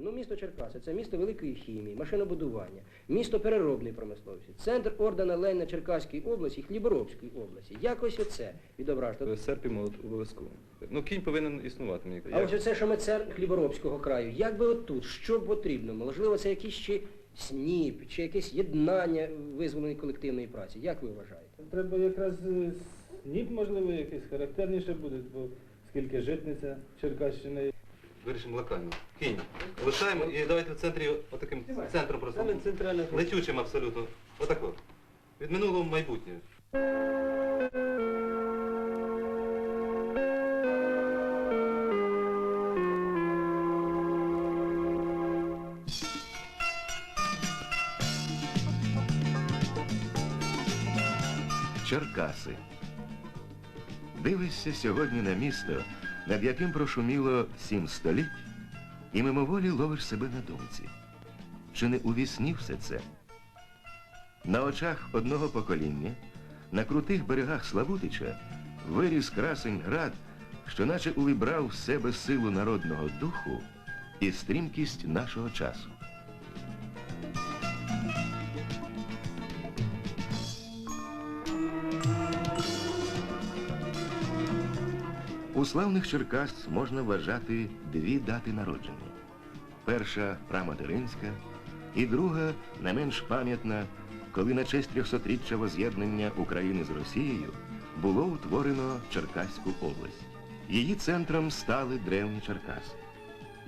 Ну, місто Черкаси це місто великої хімії, машинобудування, місто переробної промисловості, центр ордена Леніна Черкаської області, Хліборобської області. Якось оце відображено. Серп і молот обов'язково. Ну, кінь повинен існувати, мені А ось оце, що ми центр Хліборобського краю, як би отут, що потрібно? Можливо, це якийсь чи сніп, чи якесь єднання визволеної колективної праці. Як ви вважаєте? Треба якраз е, сніп, можливо, якийсь характерніше буде, бо скільки житниця Черкащини. Вирішимо локально. Кінь. Лишаємо і давайте в центрі отаким центром просто. Летючим абсолютно. Отако. Від минулого в майбутнє. Черкаси. Дивишся сьогодні на місто, над яким прошуміло сім століть, і мимоволі ловиш себе на думці. Чи не увісні все це? На очах одного покоління, на крутих берегах Славутича, виріс красень град, що наче увібрав в себе силу народного духу і стрімкість нашого часу. У славних Черкас можна вважати дві дати народження. Перша праматеринська і друга не менш пам'ятна, коли на честь 300-річчя воз'єднання України з Росією було утворено Черкаську область. Її центром стали древні Черкаси.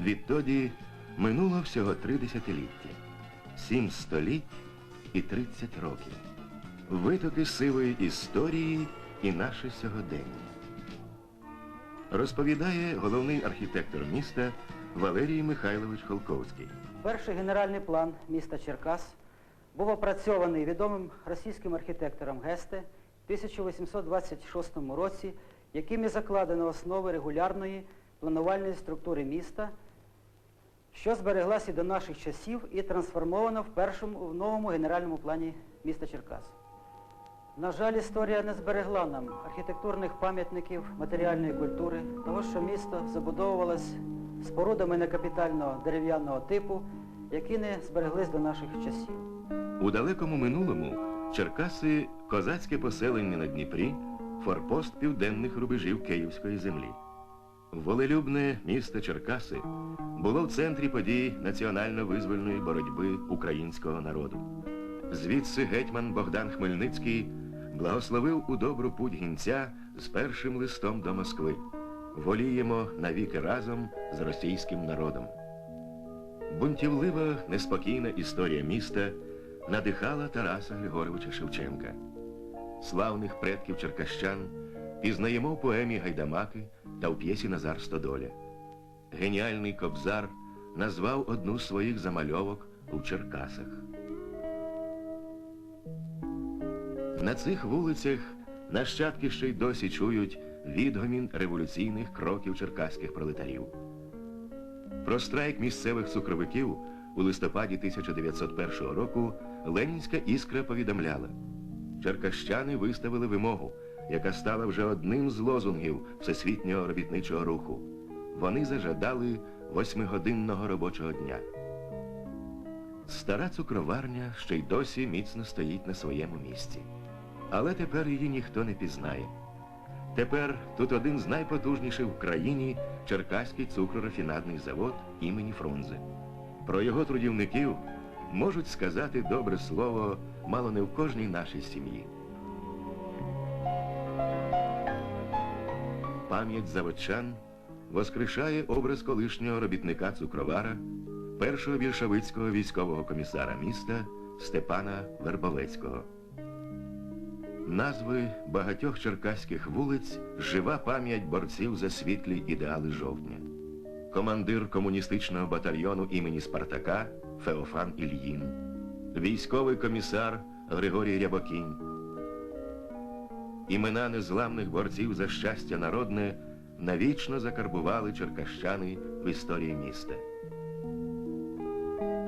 Відтоді минуло всього три десятиліття, сім століть і 30 років. Витоки сивої історії і наше сьогодення розповідає головний архітектор міста Валерій Михайлович Холковський. Перший генеральний план міста Черкас був опрацьований відомим російським архітектором Гесте в 1826 році, яким і закладено основи регулярної планувальної структури міста, що збереглась і до наших часів і трансформована в першому в новому генеральному плані міста Черкас. На жаль, історія не зберегла нам архітектурних пам'ятників матеріальної культури, того, що місто забудовувалось спорудами некапітального дерев'яного типу, які не збереглись до наших часів. У далекому минулому Черкаси козацьке поселення на Дніпрі, форпост південних рубежів Київської землі. Волелюбне місто Черкаси було в центрі подій національно-визвольної боротьби українського народу. Звідси гетьман Богдан Хмельницький благословив у добру путь гінця з першим листом до Москви. Воліємо навіки разом з російським народом. Бунтівлива, неспокійна історія міста надихала Тараса Григоровича Шевченка. Славних предків черкащан пізнаємо в поемі Гайдамаки та в п'єсі Назар Стодоля. Геніальний кобзар назвав одну з своїх замальовок у Черкасах. На цих вулицях нащадки ще й досі чують відгомін революційних кроків черкаських пролетарів. Про страйк місцевих цукровиків у листопаді 1901 року Ленінська іскра повідомляла. Черкащани виставили вимогу, яка стала вже одним з лозунгів всесвітнього робітничого руху. Вони зажадали восьмигодинного робочого дня. Стара цукроварня ще й досі міцно стоїть на своєму місці. Але тепер її ніхто не пізнає. Тепер тут один з найпотужніших в країні Черкаський цукрорафінадний завод імені Фрунзе. Про його трудівників можуть сказати добре слово мало не в кожній нашій сім'ї. Пам'ять заводчан воскрешає образ колишнього робітника цукровара, першого більшовицького військового комісара міста Степана Вербовецького. Назви багатьох черкаських вулиць жива пам'ять борців за світлі ідеали жовтня. Командир комуністичного батальйону імені Спартака Феофан Ільїн, військовий комісар Григорій Рябокінь. Імена незламних борців за щастя народне навічно закарбували черкащани в історії міста.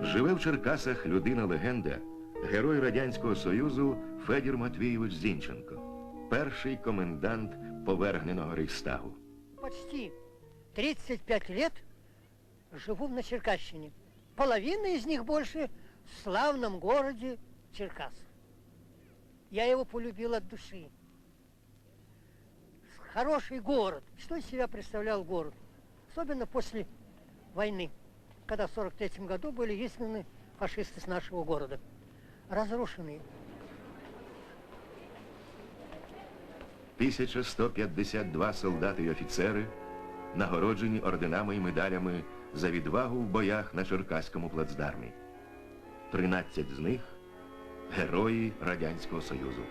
Живе в Черкасах людина-легенда, герой Радянського Союзу Федір Матвійович Зінченко, перший комендант повергненого Рейхстагу. почти 35 лет живу на Черкащине. Половина из них больше в славном городе Черкас. Я его полюбил от души. Хороший город. Что из себя представлял город? Особенно после войны, когда в 43 году были изгнаны фашисты с нашего города. Разрушенные. 1152 солдати і офіцери нагороджені орденами і медалями за відвагу в боях на Черкаському плацдармі. 13 з них герої Радянського Союзу.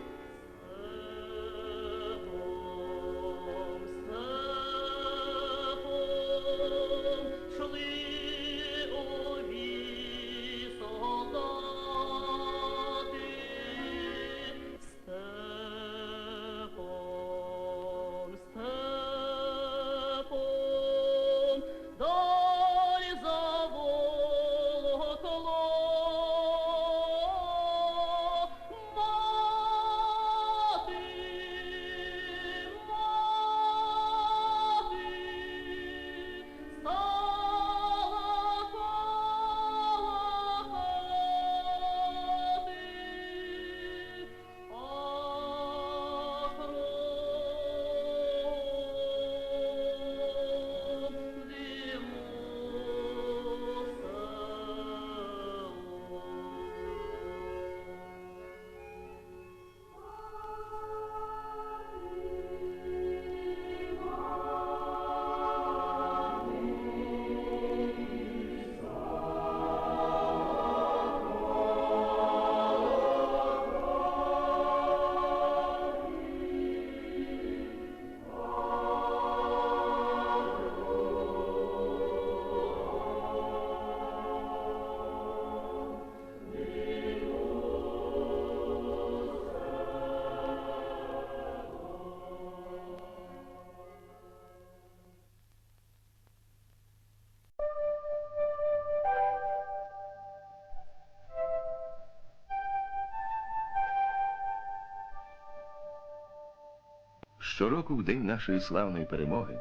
Щороку в день нашої славної перемоги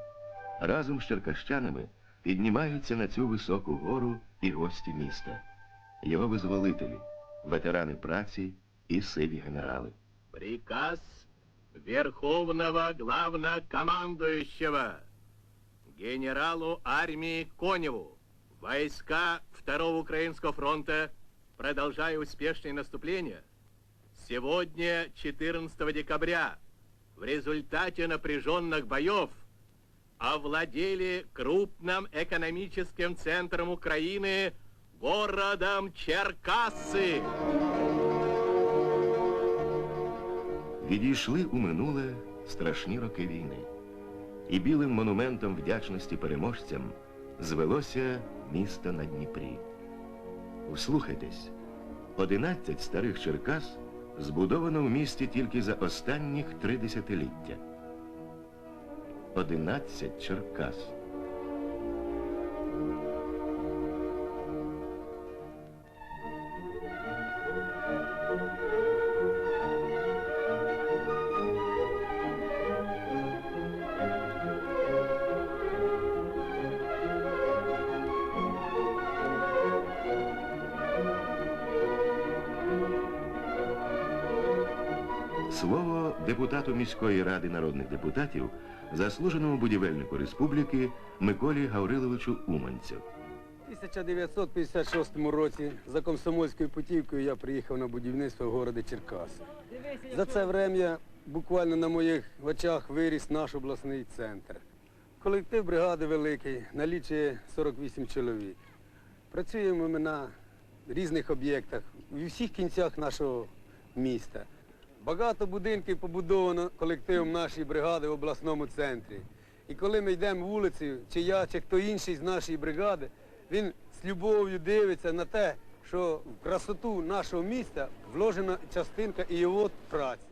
разом з черкащанами піднімаються на цю високу гору і гості міста, його визволителі, ветерани праці і сиві генерали. Приказ Верховного Главнокомандующего генералу армии Коневу. Войска Второго Украинского фронта, продолжая успешное наступление, сегодня, 14 декабря, в результате напряженных боев овладели крупным экономическим центром Украины городом Черкассы. Відійшли у минуле страшні роки війни. І білим монументом вдячності переможцям звелося місто на Дніпрі. Услухайтесь, 11 старих Черкас збудовано в місті тільки за останніх три десятиліття. 11 Черкас. Слово депутату міської ради народних депутатів, заслуженому будівельнику республіки Миколі Гавриловичу Уманцю. У 1956 році за комсомольською путівкою я приїхав на будівництво в городі Черкаси. За це время буквально на моїх очах виріс наш обласний центр. Колектив бригади великий, налічує 48 чоловік. Працюємо ми на різних об'єктах, у всіх кінцях нашого міста. Багато будинків побудовано колективом нашої бригади в обласному центрі. І коли ми йдемо вулицею, чи я, чи хто інший з нашої бригади, він з любов'ю дивиться на те, що в красоту нашого міста вложена частинка і його праці.